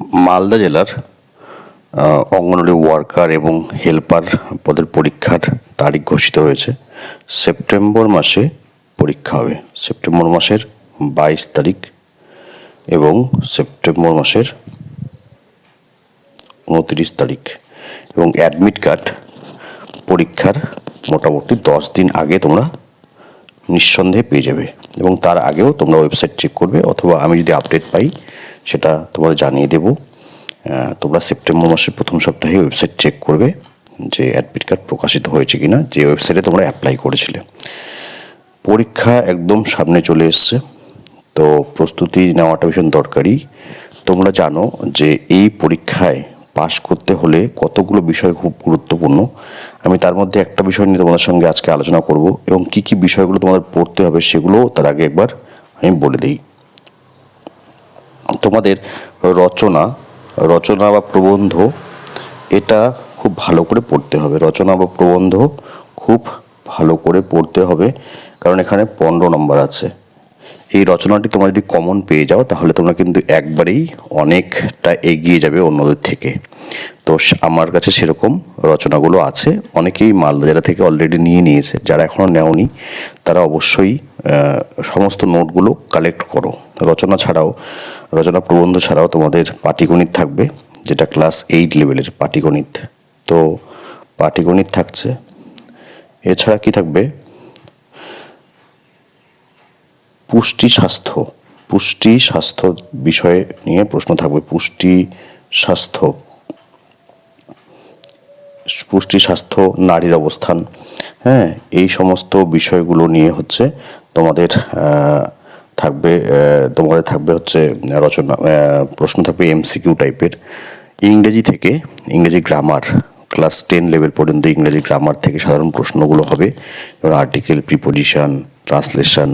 মালদা জেলার অঙ্গনওয়াড়ি ওয়ার্কার এবং হেল্পার পদের পরীক্ষার তারিখ ঘোষিত হয়েছে। সেপ্টেম্বর মাসে পরীক্ষা হবে। সেপ্টেম্বর মাসের বাইশ তারিখ এবং সেপ্টেম্বর মাসের উনত্রিশ তারিখ। এবং অ্যাডমিট কার্ড পরীক্ষার মোটামুটি দশ দিন আগে তোমরা নিঃসন্দেহে পেয়ে যাবে। এবং তার আগেও তোমরা ওয়েবসাইট চেক করবে, অথবা আমি যদি আপডেট পাই, সেটা তোমাদের জানিয়ে দেবো। তোমরা সেপ্টেম্বর মাসের প্রথম সপ্তাহে ওয়েবসাইট চেক করবে যে অ্যাডমিট কার্ড প্রকাশিত হয়েছে কিনা, যে ওয়েবসাইটে তোমরা অ্যাপ্লাই করেছিলে। পরীক্ষা একদম সামনে চলে এসছে, তো প্রস্তুতি নেওয়াটা ভীষণ দরকারি। তোমরা জানো যে এই পরীক্ষায় পাশ করতে হলে কতগুলো বিষয় খুব গুরুত্বপূর্ণ। আমি তার মধ্যে একটা বিষয় নিয়ে তোমাদের সঙ্গে আজকে আলোচনা করব এবং কি কি বিষয়গুলো তোমাদের পড়তে হবে সেগুলো তার আগে একবার আমি বলে দিই। তোমাদের রচনা রচনা বা প্রবন্ধ, এটা খুব ভালো করে পড়তে হবে। রচনা বা প্রবন্ধ খুব ভালো করে পড়তে হবে, কারণ এখানে পনেরো নম্বর আছে। এই রচনাটি তোমরা যদি কমন পেয়ে যাও, তাহলে তোমরা কিন্তু একবারেই অনেকটা এগিয়ে যাবে অন্যদের থেকে। তো আমার কাছে সেরকম রচনাগুলো আছে। অনেকেই মালদা জেলা থেকে অলরেডি নিয়ে নিয়েছে। যারা এখনও নেওনি, তারা অবশ্যই সমস্ত নোটগুলো কালেক্ট করো। রচনা ছাড়াও, রচনা প্রবন্ধ ছাড়াও তোমাদের পাটিগণিত থাকবে, যেটা ক্লাস এইট লেভেলের পাটিগণিত। তো পাটিগণিত থাকছে। এছাড়া কি থাকবে? পুষ্টি স্বাস্থ্য। পুষ্টি স্বাস্থ্য বিষয়ে নিয়ে প্রশ্ন থাকবে। পুষ্টি স্বাস্থ্য। পুষ্টি, স্বাস্থ্য, নারীর অবস্থান হ্যাঁ এই সমস্ত বিষয়গুলো নিয়ে হচ্ছে তোমাদের থাকবে তোমাদের থাকবে হচ্ছে রচনা প্রশ্ন থাকবে এমসিকিউ টাইপের ইংরেজি থেকে ইংরেজি গ্রামার ক্লাস টেন লেভেল পর্যন্ত ইংরেজি গ্রামার থেকে সাধারণ প্রশ্নগুলো হবে, যেমন article preposition translation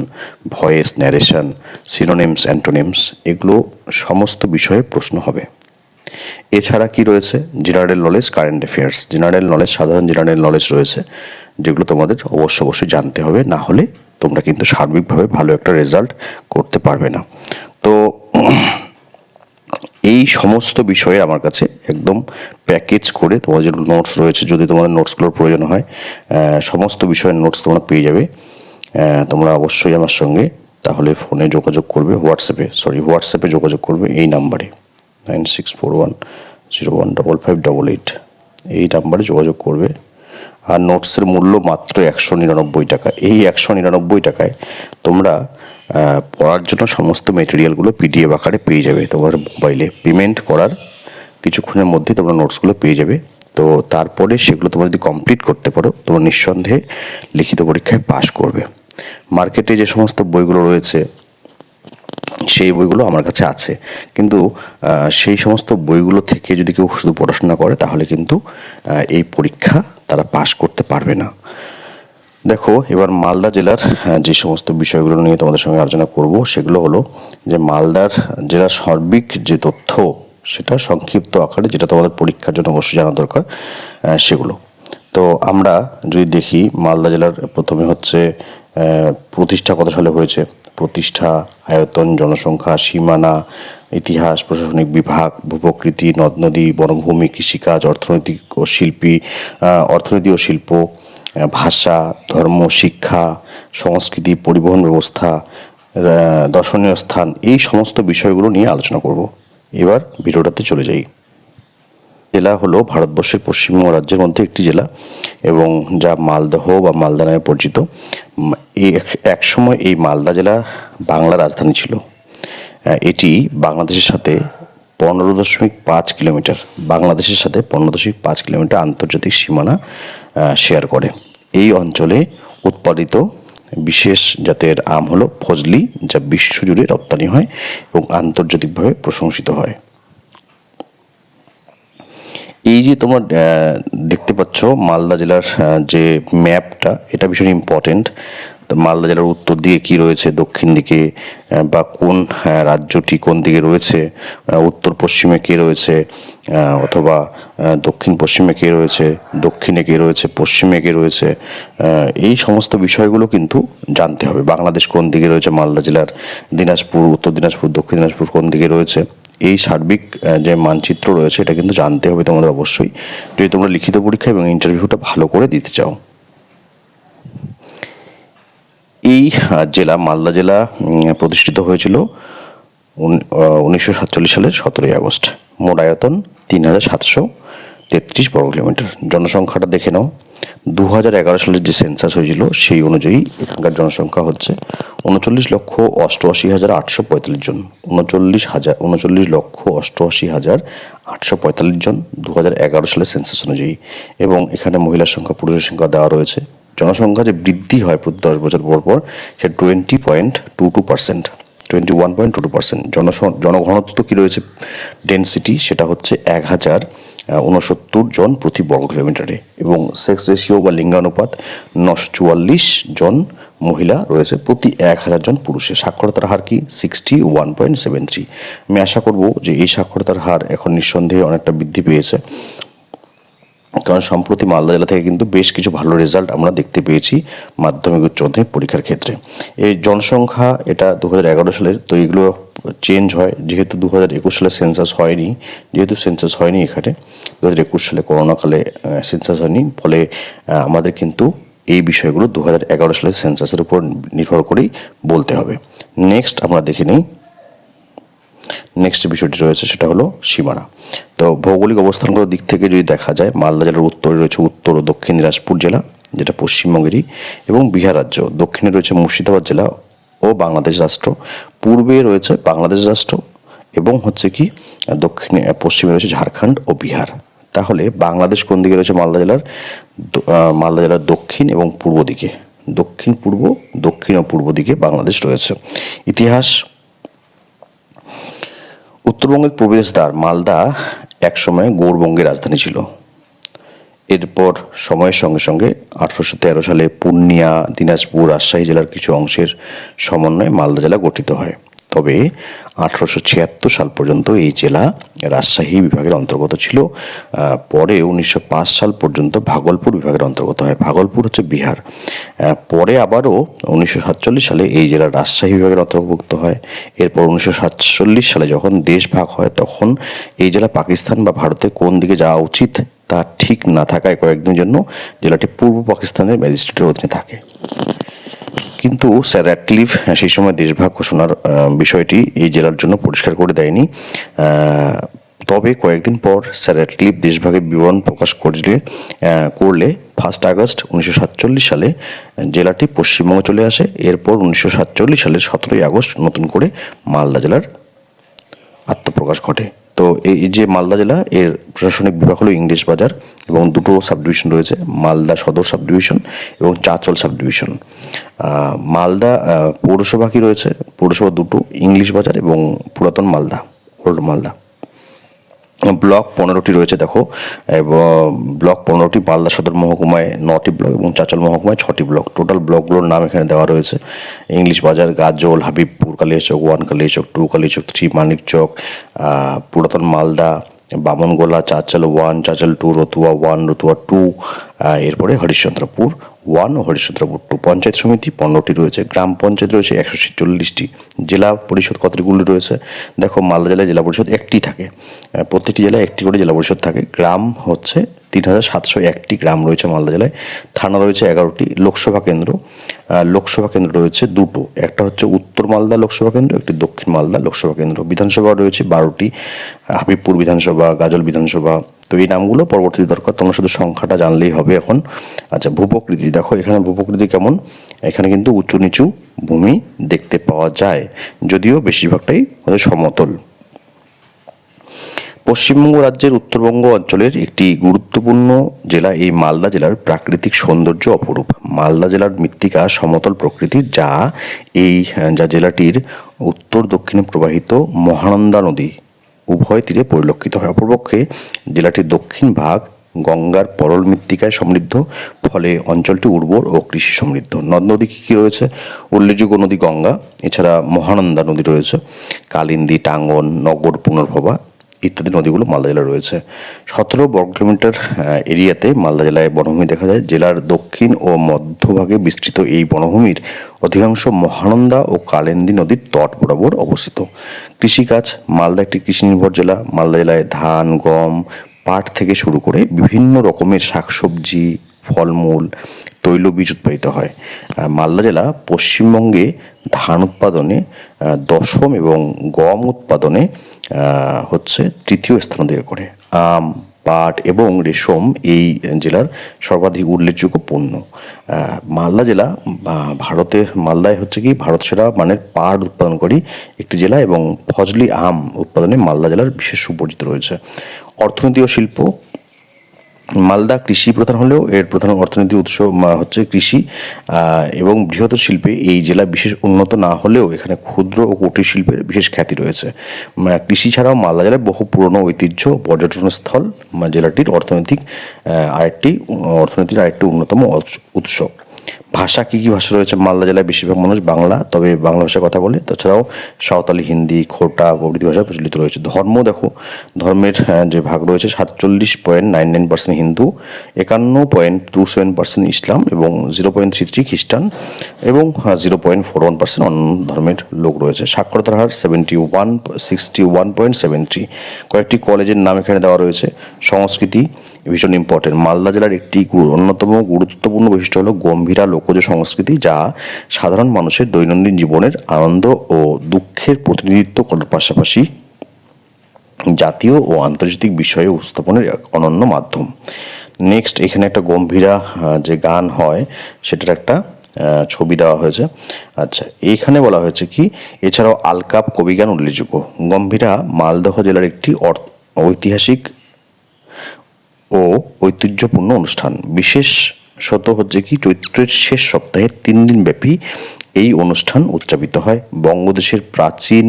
voice narration synonyms antonyms এগুলো সমস্ত বিষয়ে প্রশ্ন হবে। এছাড়া কি রয়েছে? General knowledge current affairs general knowledge সাধারণ জেনারেল নলেজ রয়েছে, যেগুলো তোমাদের অবশ্য অবশ্যই জানতে হবে। না হলে তোমরা কিন্তু সার্বিকভাবে ভালো একটা রেজাল্ট করতে পারবে না। তো এই সমস্ত বিষয়ে আমার কাছে একদম প্যাকেজ করে তোমার যে নোটস রয়েছে, যদি তোমাদের নোটসগুলোর প্রয়োজন হয় সমস্ত বিষয়ের নোটস তোমরা পেয়ে যাবে। তোমরা অবশ্যই আমার সঙ্গে তাহলে ফোনে যোগাযোগ করবে হোয়াটসঅ্যাপে সরি হোয়াটসঅ্যাপে যোগাযোগ করবে এই নাম্বারে nine six four one zero one double five double eight এই নাম্বারে যোগাযোগ করবে। আর নোটসের মূল্য মাত্র একশো নিরানব্বই টাকা। এই একশো নিরানব্বই টাকায় তোমরা পড়ার জন্য সমস্ত মেটেরিয়ালগুলো পিডিএফ আকারে পেয়ে যাবে। তোমার মোবাইলে পেমেন্ট করার কিছুক্ষণের মধ্যে তোমরা নোটসগুলো পেয়ে যাবে। তো তারপরে সেগুলো তোমরা যদি কমপ্লিট করতে পারো, তোমরা নিঃসন্দেহে লিখিত পরীক্ষায় পাশ করবে। মার্কেটে যে সমস্ত বইগুলো রয়েছে সেই বইগুলো আমার কাছে আছে। কিন্তু সেই সমস্ত বইগুলো থেকে যদি কেউ শুধু পড়াশোনা করে, তাহলে কিন্তু এই পরীক্ষা তারা পাশ করতে পারবে না। দেখো, এবার মালদা জেলার যে সমস্ত বিষয়গুলো নিয়ে তোমাদের সঙ্গে আলোচনা করব, সেগুলো হলো যে মালদার জেলার সার্বিক যে তথ্য, সেটা সংক্ষিপ্ত আকারে, যেটা তোমাদের পরীক্ষার জন্য অবশ্যই জানা দরকার সেগুলো। তো আমরা যদি দেখি, মালদা জেলার প্রথমে হচ্ছে প্রতিষ্ঠা কত সালে হয়েছে? প্রতিষ্ঠা, আয়তন, জনসংখ্যা, সীমানা, ইতিহাস, প্রশাসনিক বিভাগ, ভূপ্রকৃতি, নদ নদী, বনভূমি, কৃষিকাজ, অর্থনৈতিক ও শিল্পী অর্থনীতি ও শিল্প ভাষা, ধর্ম, শিক্ষা, সংস্কৃতি, পরিবহন ব্যবস্থা দর্শনীয় স্থান, এই সমস্ত বিষয়গুলো নিয়ে আলোচনা করব। এবার ভিডিওটাতে চলে যাই। জেলা হলো ভারতবর্ষের পশ্চিমবঙ্গ রাজ্যের মধ্যে একটি জেলা এবং যা মালদহ বা মালদা নামে পরিচিত। এই এক- একসময় এই মালদা জেলা বাংলা রাজধানী ছিল। এটি বাংলাদেশের সাথে পনেরো দশমিক পাঁচ কিলোমিটার, বাংলাদেশের সাথে পনেরো দশমিক পাঁচ কিলোমিটার আন্তর্জাতিক সীমানা শেয়ার করে। এই অঞ্চলে উৎপাদিত বিশেষ জাতের আম হলো ফজলি, যা বিশ্বজুড়ে রপ্তানি হয় এবং আন্তর্জাতিকভাবে প্রশংসিত হয়। এই যে তোমার দেখতে পাচ্ছ মালদা জেলার যে ম্যাপটা এটা ভীষণ ইম্পর্টেন্ট মালদা জেলার উত্তর দিকে কি রয়েছে, দক্ষিণ দিকে বা কোন রাজ্যটি কোন দিকে রয়েছে উত্তর পশ্চিমে কে রয়েছে অথবা দক্ষিণ পশ্চিমে কে রয়েছে, দক্ষিণে কে রয়েছে, পশ্চিমে কে রয়েছে এই সমস্ত বিষয়গুলো কিন্তু জানতে হবে। বাংলাদেশ কোন দিকে রয়েছে, মালদা জেলার দিনাজপুর, উত্তর দিনাজপুর, দক্ষিণ দিনাজপুর কোন দিকে রয়েছে, এই সার্বিক যে মানচিত্র রয়েছে এটা কিন্তু জানতে হবে তোমাদের অবশ্যই। যদি তোমরা লিখিত পরীক্ষা এবং ইন্টারভিউটা ভালো করে দিতে চাও। এই জেলা মালদা জেলা প্রতিষ্ঠিত হয়েছিল উনিশশো সাতচল্লিশ সালের সতেরোই আগস্ট। মোট আয়তন তিন হাজার সাতশো তেত্রিশ বর্গ কিলোমিটার। জনসংখ্যাটা দেখে নাও। দু হাজার এগারো সালের যে সেন্সাস হয়েছিল, সেই অনুযায়ী এখানকার জনসংখ্যা হচ্ছে উনচল্লিশ লক্ষ অষ্টআশি হাজার আটশো পঁয়তাল্লিশ জন। উনচল্লিশ হাজার, উনচল্লিশ লক্ষ অষ্টআশি হাজার আটশো পঁয়তাল্লিশ জন দু হাজার এগারো সালের সেন্সাস অনুযায়ী। এবং এখানে মহিলার সংখ্যা, পুরুষের সংখ্যা দেওয়া রয়েছে। জনসংখ্যা যে বৃদ্ধি হয় প্রতি দশ বছর পর পর সেটা twenty point two two percent twenty one point two two percent জনঘনত্ব কী রয়েছে? ডেন্সিটি সেটা হচ্ছে এক হাজার উনসত্তর জন প্রতি বর্গ কিলোমিটারে এবং সেক্স রেশিও বা লিঙ্গানুপাত, নশো চুয়াল্লিশ জন মহিলা রয়েছে প্রতি এক হাজার জন পুরুষের সাক্ষরতার হার কি? Sixty one point seven three আমি আশা করব যে এই সাক্ষরতার হার এখন নিঃসন্দেহে অনেকটা বৃদ্ধি পেয়েছে। কারণ সম্প্রতি মালদা জেলা থেকে কিন্তু বেশ কিছু ভালো রেজাল্ট আমরা দেখতে পেয়েছি মাধ্যমিক উচ্চ মাধ্যমিক পরীক্ষার ক্ষেত্রে। এই জনসংখ্যা এটা দু এগারো সালের, তো এগুলো চেঞ্জ হয়। যেহেতু দু হাজার একুশ সালে সেন্সাস হয়নি, যেহেতু সেন্সাস হয়নি এখানে দু হাজার একুশ সালে করোনাকালে সেন্সাস হয়নি, ফলে আমাদের কিন্তু এই বিষয়গুলো দু হাজার এগারো সালের সেন্সাসের উপর নির্ভর করেই বলতে হবে। নেক্সট আমরা দেখে নিই। নেক্সট বিষয়টি রয়েছে, সেটা হলো সীমানা। তো ভৌগোলিক অবস্থানগুলোর দিক থেকে যদি দেখা যায়, মালদা জেলার উত্তরে রয়েছে উত্তর ও দক্ষিণ দিনাজপুর জেলা, যেটা পশ্চিমবঙ্গেরই, এবং বিহার রাজ্য। দক্ষিণে রয়েছে মুর্শিদাবাদ জেলা ও বাংলাদেশ রাষ্ট্র। পূর্বে রয়েছে বাংলাদেশ রাষ্ট্র এবং হচ্ছে কি, দক্ষিণে পশ্চিমে রয়েছে ঝাড়খণ্ড ও বিহার। তাহলে বাংলাদেশ কোন দিকে রয়েছে? মালদা জেলার মালদা জেলার দক্ষিণ এবং পূর্ব দিকে। দক্ষিণ পূর্ব, দক্ষিণ ও পূর্ব দিকে বাংলাদেশ রয়েছে। ইতিহাস। উত্তরবঙ্গের প্রবেশদ্বার, মালদা একসময় গৌরবঙ্গের রাজধানী ছিল। এরপর সময়ের সঙ্গে সঙ্গে আঠারোশো তেরো সালে পূর্ণিয়া, দিনাজপুর, রাজশাহী জেলার কিছু অংশের সমন্বয়ে মালদা জেলা গঠিত হয়। তবে আঠারোশো ছিয়াত্তর সাল পর্যন্ত এই জেলা রাজশাহী বিভাগের অন্তর্গত ছিল। পরে উনিশশো পাঁচ সাল পর্যন্ত ভাগলপুর বিভাগের অন্তর্গত হয়। ভাগলপুর হচ্ছে বিহার। পরে আবারও উনিশশো সাতচল্লিশ সালে এই জেলা রাজশাহী বিভাগের অন্তর্ভুক্ত হয়। এরপর উনিশশো সাতচল্লিশ সালে যখন দেশ ভাগ হয়, তখন এই জেলা পাকিস্তান বা ভারতে কোন দিকে যাওয়া উচিত তা ঠিক না থাকায় কয়েকদিনের জন্য জেলাটি পূর্ব পাকিস্তানের ম্যাজিস্ট্রেটের অধীনে থাকে। কিন্তু স্যার র্যাটক্লিফ সেই সময় দেশভাগ ঘোষণার বিষয়টি এই জেলার জন্য পরিষ্কার করে দেয়নি। তবে কয়েকদিন পর স্যার র্যাটক্লিফ দেশভাগের বিবরণ প্রকাশ করলে করলে ফার্স্ট আগস্ট উনিশশো সাতচল্লিশ সালে জেলাটি পশ্চিমবঙ্গে চলে আসে। এরপর উনিশশো সাতচল্লিশ সালের সতেরোই আগস্ট নতুন করে মালদা জেলার আত্মপ্রকাশ ঘটে। তো এই যে মালদা জেলা, এর প্রশাসনিক বিভাগ হলো ইংলিশ বাজার এবং দুটো সাব ডিভিশন রয়েছে, মালদা সদর সাব ডিভিশন এবং চাচল সাব ডিভিশন মালদা পৌরসভা কি রয়েছে? পৌরসভা দুটো, ইংলিশ বাজার এবং পুরাতন মালদা ওল্ড মালদা। ব্লক পনেরোটি রয়েছে, দেখো। এবং ব্লক পনেরোটি মালদা সদর মহকুমায় নটি ব্লক এবং চাচল মহকুমায় ছটি ব্লক। টোটাল ব্লকগুলোর নাম এখানে দেওয়া রয়েছে। English Bazar, Gazole, Habibpur, Kaliachak, one, Kaliachak, two, Kaliachak, three, Manikchak Puratan Malda, Bamangola, Chanchal one, Chanchal two, Ratua one, Ratua two এরপরে হরিশ্চন্দ্রপুর ওয়ান ও হরিশ্চন্দ্রপুর টু পঞ্চায়েত সমিতি পনেরোটি রয়েছে, গ্রাম পঞ্চায়েত রয়েছে একশো ছেচল্লিশটি, জেলা পরিষদ কতগুলি রয়েছে? দেখো, মালদা জেলায় জেলা পরিষদ একটি থাকে প্রতিটি জেলায় একটি করে জেলা পরিষদ থাকে, গ্রাম হচ্ছে তিন হাজার সাতশো একটি গ্রাম রয়েছে মালদা জেলায়, থানা রয়েছে এগারোটি, লোকসভা কেন্দ্র লোকসভা কেন্দ্র রয়েছে দুটো, একটা হচ্ছে উত্তর মালদা লোকসভা কেন্দ্র, একটি দক্ষিণ মালদা লোকসভা কেন্দ্র, বিধানসভা রয়েছে বারোটি হাবিবপুর বিধানসভা, গাজল বিধানসভা তো এই নামগুলো পরবর্তী দরকার তোমরা শুধু সংখ্যাটা জানলেই হবে এখন। আচ্ছা ভূপ্রকৃতি দেখো, এখানে ভূপ্রকৃতি কেমন? এখানে কিন্তু উঁচু নিচু ভূমি দেখতে পাওয়া যায়। যদিও বেশিরভাগটাই সমতল। পশ্চিমবঙ্গ রাজ্যের উত্তরবঙ্গ অঞ্চলের একটি গুরুত্বপূর্ণ জেলা এই মালদা জেলার প্রাকৃতিক সৌন্দর্য অপরূপ। মালদা জেলার মৃত্তিকা সমতল প্রকৃতির, যা এই, যা জেলাটির উত্তর দক্ষিণে প্রবাহিত মহানন্দা নদী। উভয় তীরে পরিলক্ষিত হয়। অপরপক্ষে জেলাটির দক্ষিণ ভাগ গঙ্গার পরল মৃত্তিকায় সমৃদ্ধ, ফলে অঞ্চলটি উর্বর ও কৃষি সমৃদ্ধ। নদ নদী কী কী রয়েছে? উল্লেখযোগ্য নদী গঙ্গা, এছাড়া মহানন্দা নদী রয়েছে, কালিন্দী, টাঙ্গন, নগর পুনর্ভবা ইত্যাদি নদীগুলো মালদা জেলায় রয়েছে। সতেরো বর্গ কিলোমিটার এরিয়াতে মালদা জেলায় বনভূমি দেখা যায়। জেলার দক্ষিণ ও মধ্যভাগে বিস্তৃত এই বনভূমির অধিকাংশ মহানন্দা ও কালেন্দী নদীর তট বরাবর অবস্থিত। কৃষিকাজ, মালদা একটি কৃষি নির্ভর জেলা। মালদা জেলায় ধান, গম, পাট থেকে শুরু করে বিভিন্ন রকমের শাকসবজি, ফলমূল, তৈলবীজ উৎপাদিত হয়। মালদা জেলা পশ্চিমবঙ্গে ধান উৎপাদনে দশম এবং গম উৎপাদনে হচ্ছে তৃতীয় স্থান অধিকার করে। আম, পাট এবং রেশম এই জেলার সর্বাধিক উল্লেখযোগ্য পণ্য। মালদা জেলা ভারতের, মালদায় হচ্ছে কি, ভারত সেরা মানের পাট উৎপাদনকারী একটি জেলা এবং ফজলি আম উৎপাদনে মালদা জেলার বিশেষ সুপরিচিত রয়েছে। অর্থনীতি ও শিল্প মালদা কৃষি প্রধান হলেও এর প্রধান অর্থনৈতিক উৎস হচ্ছে কৃষি এবং বৃহৎ শিল্পে এই জেলা বিশেষ উন্নত না হলেও এখানে ক্ষুদ্র ও কুটির শিল্পের বিশেষ খ্যাতি রয়েছে। কৃষি ছাড়াও মালদা জেলায় বহু পুরনো ঐতিহ্য, পর্যটন স্থল জেলাটির অর্থনৈতিক আরেকটি অর্থনীতির আরেকটি অন্যতম উৎস। ভাষা, কী কী ভাষা রয়েছে? মালদা জেলায় বেশিরভাগ মানুষ বাংলা, তবে বাংলা ভাষায় কথা বলে। তাছাড়াও সাঁওতালি, হিন্দি, খোটা, প্রভৃতি ভাষা প্রচলিত রয়েছে। ধর্ম দেখো, ধর্মের যে ভাগ রয়েছে, সাতচল্লিশ point nine nine percent Hindu, একান্ন point two seven percent Islam এবং জিরো পয়েন্ট থ্রি থ্রি খ্রিস্টান এবং zero point four one percent অন্য ধর্মের লোক রয়েছে। সাক্ষরতার হার seventy one sixty one point seven three কয়েকটি কলেজের নাম এখানে দেওয়া রয়েছে। সংস্কৃতি ভীষণ ইম্পর্টেন্ট মালদা জেলার একটি অন্যতম গুরুত্বপূর্ণ বৈশিষ্ট্য হলো গম্ভীরা লোকজ সংস্কৃতি যা সাধারণ মানুষের দৈনন্দিন জীবনের আনন্দ ও দুঃখের প্রতিনিধিত্ব করার পাশাপাশি জাতীয় ও আন্তর্জাতিক বিষয়ে উপস্থাপনের এক অনন্য মাধ্যম। নেক্সট এখানে একটা গম্ভীরা যে গান হয়, সেটার একটা ছবি দেওয়া হয়েছে। আচ্ছা এখানে বলা হয়েছে কি, এছাড়াও আলকাপ কবিগান উল্লেখযোগ্য। গম্ভীরা মালদহ জেলার একটি ঐতিহাসিক ও ঐতিহ্যপূর্ণ অনুষ্ঠান। বিশেষ শত হচ্ছে কি, চৈত্রের শেষ সপ্তাহে তিন দিন ব্যাপী এই অনুষ্ঠান উদযাপিত হয়। বঙ্গদেশের প্রাচীন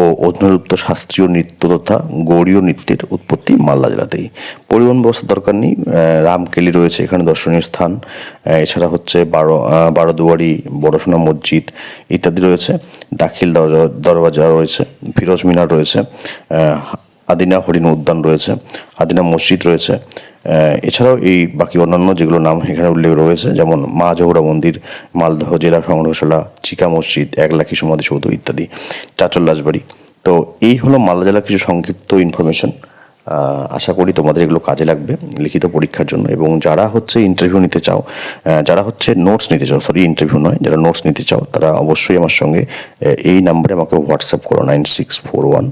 ও অধুনারুক্ত শাস্ত্রীয় নৃত্য তথা গৌরীয় নৃত্যের উৎপত্তি মালদা জেলাতেই। পরিবহন ব্যবস্থার দরকার নেই রামকেলি রয়েছে এখানে দর্শনীয় স্থান। এছাড়া হচ্ছে বারো বারোদুয়ারি বড়সোনা মসজিদ ইত্যাদি রয়েছে। দাখিল দরজা, দরওয়াজা রয়েছে, ফিরোজ মিনার রয়েছে। আদিনা হরিণ উদ্যান রয়েছে, আদিনা মসজিদ রয়েছে। এছাড়াও এই বাকি অন্যান্য যেগুলো নাম এখানে উল্লেখ রয়েছে, যেমন মা জহুরা মন্দির, মালদহ জেলা সংগ্রহশালা, চিকা মসজিদ একলাখি সমাধিসৌধ ইত্যাদি, চাচল রাজবাড়ি। তো এই হলো মালদা জেলার কিছু সংক্ষিপ্ত ইনফরমেশন আশা করি তোমাদের এগুলো কাজে লাগবে লিখিত পরীক্ষার জন্য। এবং যারা হচ্ছে ইন্টারভিউ নিতে চাও যারা হচ্ছে নোটস নিতে চাও সরি ইন্টারভিউ নয়, যারা নোটস নিতে চাও, তারা অবশ্যই আমার সঙ্গে এই নাম্বারে আমাকে হোয়াটসঅ্যাপ করো nine six four one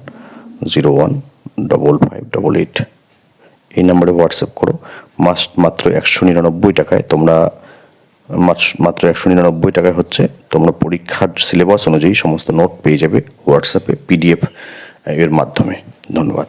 zero one double five double eight এই নাম্বারে হোয়াটসঅ্যাপ করো। মাস মাত্র একশো নিরানব্বই টাকায় তোমরা মাত্র একশো নিরানব্বই টাকায় হচ্ছে তোমরা পরীক্ষার সিলেবাস অনুযায়ী সমস্ত নোট পেয়ে যাবে হোয়াটসঅ্যাপে পিডিএফ এর মাধ্যমে। ধন্যবাদ।